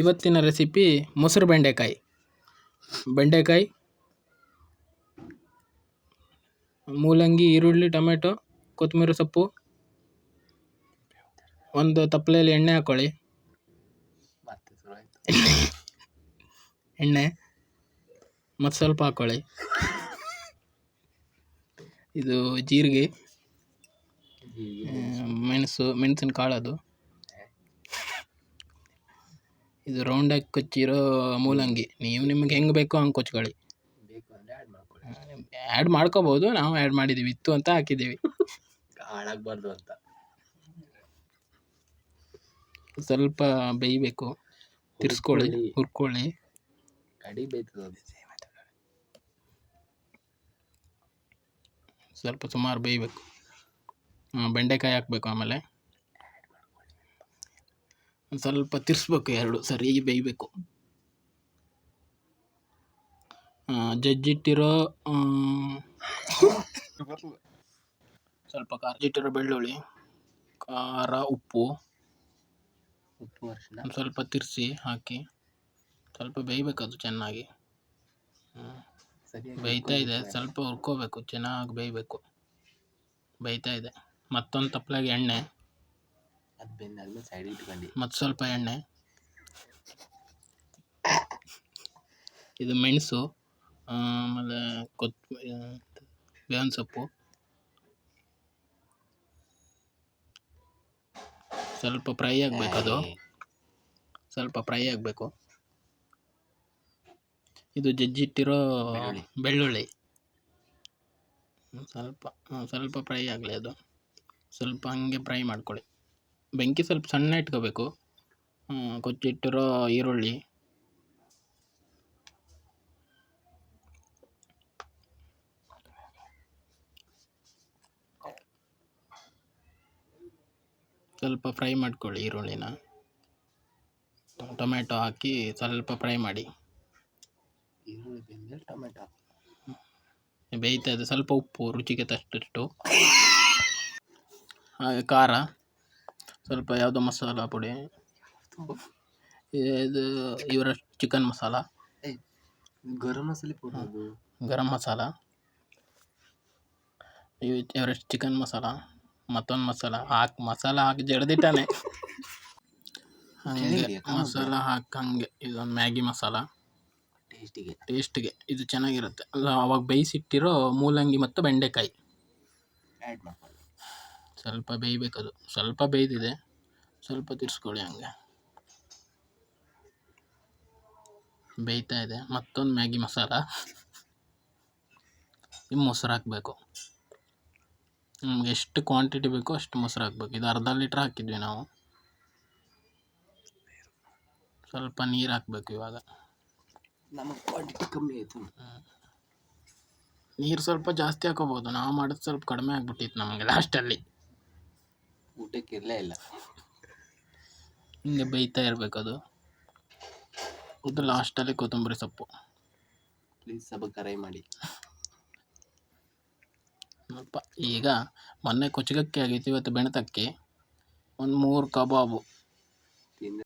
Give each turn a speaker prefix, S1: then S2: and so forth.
S1: ಇವತ್ತಿನ ರೆಸಿಪಿ ಮೊಸರು ಬೆಂಡೆಕಾಯಿ. ಬೆಂಡೆಕಾಯಿ ಮೂಲಂಗಿ ಈರುಳ್ಳಿ ಟೊಮೆಟೊ ಕೊತ್ತಂಬರಿ ಸೊಪ್ಪು ಒಂದು ತಪ್ಪಲೆಯಲ್ಲಿ ಎಣ್ಣೆ ಹಾಕ್ಕೊಳ್ಳಿ ಎಣ್ಣೆ ಮತ್ತು ಸ್ವಲ್ಪ ಹಾಕ್ಕೊಳ್ಳಿ ಇದು ಜೀರಿಗೆ ಮೆಣಸು ಮೆಣಸಿನ ಕಾಳದು ಇದು ರೌಂಡಾಗಿ ಕೊಚ್ಚಿರೋ ಮೂಲಂಗಿ. ನೀವು ನಿಮ್ಗೆ ಹೆಂಗೆ ಬೇಕೋ ಹಂಗೆ ಕೊಚ್ಕೊಳ್ಳಿ.
S2: ಆ್ಯಡ್
S1: ಮಾಡ್ಕೋಬೋದು ನಾವು ಆ್ಯಡ್ ಮಾಡಿದ್ದೀವಿ ಇತ್ತು ಅಂತ ಹಾಕಿದ್ದೀವಿ
S2: ಹಾಳಾಗಬಾರ್ದು ಅಂತ.
S1: ಸ್ವಲ್ಪ ಬೇಯಬೇಕು. ತಿರ್ಸ್ಕೊಳ್ಳಿ
S2: ಹುರ್ಕೊಳ್ಳಿ.
S1: ಸ್ವಲ್ಪ ಸುಮಾರು ಬೇಯಬೇಕು. ಬೆಂಡೆಕಾಯಿ ಹಾಕಬೇಕು ಆಮೇಲೆ. ಒಂದು ಸ್ವಲ್ಪ ತಿರ್ಸ್ಬೇಕು ಎರಡು ಸರಿಯಾಗಿ ಬೇಯಬೇಕು. ಜಜ್ಜಿಟ್ಟಿರೋ ಸ್ವಲ್ಪ ಖಾರ ಜಜ್ಜಿಟ್ಟಿರೋ ಬೆಳ್ಳುಳ್ಳಿ ಖಾರ ಉಪ್ಪು
S2: ಉಪ್ಪು
S1: ಒಂದು ಸ್ವಲ್ಪ ತಿರ್ಸಿ ಹಾಕಿ ಸ್ವಲ್ಪ ಬೇಯಬೇಕು ಅದು ಚೆನ್ನಾಗಿ. ಬೇಯ್ತಾ ಇದೆ ಸ್ವಲ್ಪ ಹುರ್ಕೋಬೇಕು ಚೆನ್ನಾಗಿ ಬೇಯಬೇಕು. ಬೇಯ್ತಾ ಇದೆ. ಮತ್ತೊಂದು ತಪ್ಪಲಾಗಿ ಎಣ್ಣೆ.
S2: ಅದು ಬೆಂದಾದ್ಮೇಲೆ ಸೈಡ್ ಇಟ್ಕೊಂಡು.
S1: ಮತ್ತು ಸ್ವಲ್ಪ ಎಣ್ಣೆ. ಇದು ಮೆಣಸು ಆಮೇಲೆ ಕೊತ್ ಬೇವಿನ ಸೊಪ್ಪು. ಸ್ವಲ್ಪ ಫ್ರೈ ಆಗಬೇಕು ಅದು. ಸ್ವಲ್ಪ ಫ್ರೈ ಆಗಬೇಕು. ಇದು ಜಜ್ಜಿಟ್ಟಿರೋ
S2: ಬೆಳ್ಳುಳ್ಳಿ.
S1: ಸ್ವಲ್ಪ ಸ್ವಲ್ಪ ಫ್ರೈ ಆಗಲಿ ಅದು. ಸ್ವಲ್ಪ ಹಂಗೆ ಫ್ರೈ ಮಾಡ್ಕೊಳ್ಳಿ. ಬೆಂಕಿ ಸ್ವಲ್ಪ ಸಣ್ಣ ಇಟ್ಕೋಬೇಕು. ಕೊಚ್ಚಿಟ್ಟಿರೋ ಈರುಳ್ಳಿ. ಸ್ವಲ್ಪ ಫ್ರೈ ಮಾಡ್ಕೊಳ್ಳಿ ಈರುಳ್ಳಿನ. ಟೊಮೆಟೊ ಹಾಕಿ ಸ್ವಲ್ಪ ಫ್ರೈ ಮಾಡಿ.
S2: ಈರುಳ್ಳಿ ಟೊಮೆಟೊ.
S1: ಬೇಯ್ತಾ ಇದೆ. ಸ್ವಲ್ಪ ಉಪ್ಪು ರುಚಿಗೆ ತಕ್ಕಷ್ಟು. ಹಾಗೆ ಖಾರ. ಸ್ವಲ್ಪ ಯಾವುದೋ ಮಸಾಲ ಪುಡಿ ಇದು ಇವರ ಚಿಕನ್ ಮಸಾಲ.
S2: ಗರಂ ಮಸಾಲೆ
S1: ಗರಂ ಮಸಾಲ. ಎವರೆಸ್ಟ್ ಚಿಕನ್ ಮಸಾಲ ಮತ್ತೊಂದು ಮಸಾಲ. ಹಾಕಿ ಮಸಾಲ ಹಾಕಿ ಜಡ್ದಿಟ್ಟಾನೆ? ಮಸಾಲ ಹಾಕಿ ಹಂಗೆ ಇದೊಂದು ಮ್ಯಾಗಿ ಮಸಾಲ.
S2: ಟೇಸ್ಟಿಗೆ.
S1: ಟೇಸ್ಟಿಗೆ ಇದು ಚೆನ್ನಾಗಿರುತ್ತೆ. ಅಲ್ಲ ಅವಾಗ ಬೇಯಿಸಿಟ್ಟಿರೋ ಮೂಲಂಗಿ ಮತ್ತು ಬೆಂಡೆಕಾಯಿ.
S2: ಆ್ಯಡ್ ಮಾಡ್ಕೊಳ್ಳಿ.
S1: ಸ್ವಲ್ಪ ಬೇಯಬೇಕದು. ಸ್ವಲ್ಪ ಬೇಯ್ದಿದೆ. ಸ್ವಲ್ಪ ತಿರ್ಸ್ಕೊಳ್ಳಿ ಹಂಗೆ. ಬೇಯ್ತಾ ಇದೆ. ಮತ್ತೊಂದು ಮ್ಯಾಗಿ ಮಸಾಲ. ಇದು ಮೊಸರು ಹಾಕಬೇಕು. ನಮ್ಗೆ ಎಷ್ಟು ಕ್ವಾಂಟಿಟಿ ಬೇಕೋ ಅಷ್ಟು ಮೊಸರು ಹಾಕ್ಬೇಕು. ಇದು ಅರ್ಧ ಲೀಟ್ರ್ ಹಾಕಿದ್ವಿ ನಾವು. ಸ್ವಲ್ಪ ನೀರು ಹಾಕಬೇಕು ಇವಾಗ.
S2: ನಮಗೆ ಕ್ವಾಂಟಿಟಿ ಕಮ್ಮಿ ಆಯಿತು.
S1: ನೀರು ಸ್ವಲ್ಪ ಜಾಸ್ತಿ ಹಾಕೋಬೋದು. ನಾವು ಮಾಡೋದು ಸ್ವಲ್ಪ ಕಡಿಮೆ ಆಗಿಬಿಟ್ಟಿತ್ತು ನಮಗೆ ಲಾಸ್ಟಲ್ಲಿ
S2: ಊಟಕ್ಕೆ ಇರಲೇ ಇಲ್ಲ.
S1: ಹಿಂಗೆ ಬೇಯ್ತಾ ಇರಬೇಕು ಅದು. ಲಾಸ್ಟಲ್ಲಿ ಕೊತ್ತಂಬರಿ ಸೊಪ್ಪು.
S2: ಪ್ಲೀಸ್ ಸಬಕರೈ ಮಾಡಿ.
S1: ಸ್ವಲ್ಪ ಈಗ ಮೊನ್ನೆ ಕೊಚ್ಚಗಕ್ಕೆ ಆಗಿತ್ತು ಇವತ್ತು ಬೆಣತಕ್ಕಿ ಒಂದು ಮೂರು ಕಬಾಬು.